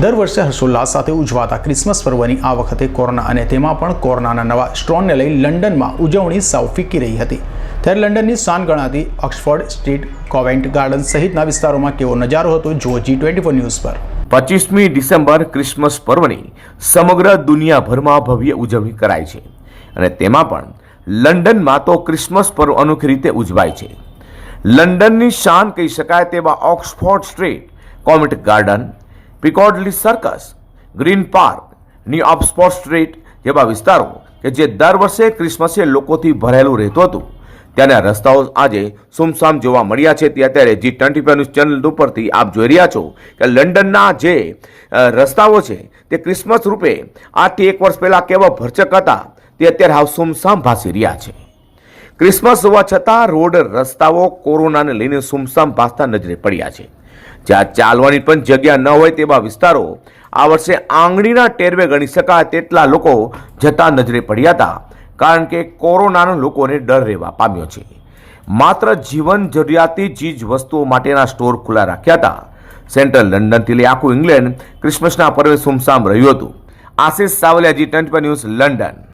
દર વર્ષે હર્ષોલ્લાસ સાથે ઉજવાતા ક્રિસમસ પર્વની આ વખતે કોરોના અને તેમાં પણ કોરોનાના નવા સ્ટ્રોનને લઈ લંડનમાં ઉજવણી સાવ ફીકી રહી હતી. ત્યારે લંડનની શાન ગણાતી ઓક્સફર્ડ સ્ટ્રીટ, કોવેન્ટ ગાર્ડન સહિતના વિસ્તારોમાં કેવો નજારો હતો જુઓ જી ટ્વેન્ટી ફોર ન્યૂઝ પર. પચીસમી ડિસેમ્બર ક્રિસમસ પર્વની સમગ્ર દુનિયાભરમાં ભવ્ય ઉજવણી કરાય છે અને તેમાં પણ લંડનમાં તો ક્રિસમસ પર્વ અનોખી રીતે ઉજવાય છે. લંડનની શાન કહી શકાય તેવા Oxford Street Covent Garden Piccadilly Circus Green પાર્કની Oxford Street જેવા વિસ્તારો કે જે દર વર્ષે ક્રિસમસે લોકોથી ભરેલું રહેતું હતું. ત્યાંના રસ્તાઓ આજે સુમસામ જોવા મળ્યા છે. તે અત્યારે G twenty five news channel ઉપરથી આપ જોઈ રહ્યા છો કે લંડનના જે રસ્તાઓ છે તે ક્રિસમસ રૂપે આજથી એક વર્ષ પહેલાં કેવા ભરચક હતા તે અત્યારે હાવ સુમસામ ભાસી રહ્યા છે. ક્રિસમસ હોવા છતાં રોડ રસ્તાઓ કોરોનાને લઈને સુમસામ ભાસતા નજરે પડ્યા છે. જ્યાં ચાલવાની પણ જગ્યા ન હોય તેવા વિસ્તારો આ વર્ષે આંગળીના ટેરવે ગણી શકાય તેટલા લોકો જતા નજરે પડ્યા હતા, કારણ કે કોરોનાનો લોકોને ડર રહેવા પામ્યો છે. માત્ર જીવન જરૂરિયાતી ચીજ વસ્તુઓ માટેના સ્ટોર ખુલ્લા રાખ્યા હતા. સેન્ટ્રલ લંડનથી લઈ આખું ઇંગ્લેન્ડ ક્રિસમસના પર્વે સુમસામ રહ્યું હતું. Ashish સાવલિયાજી twenty news, London.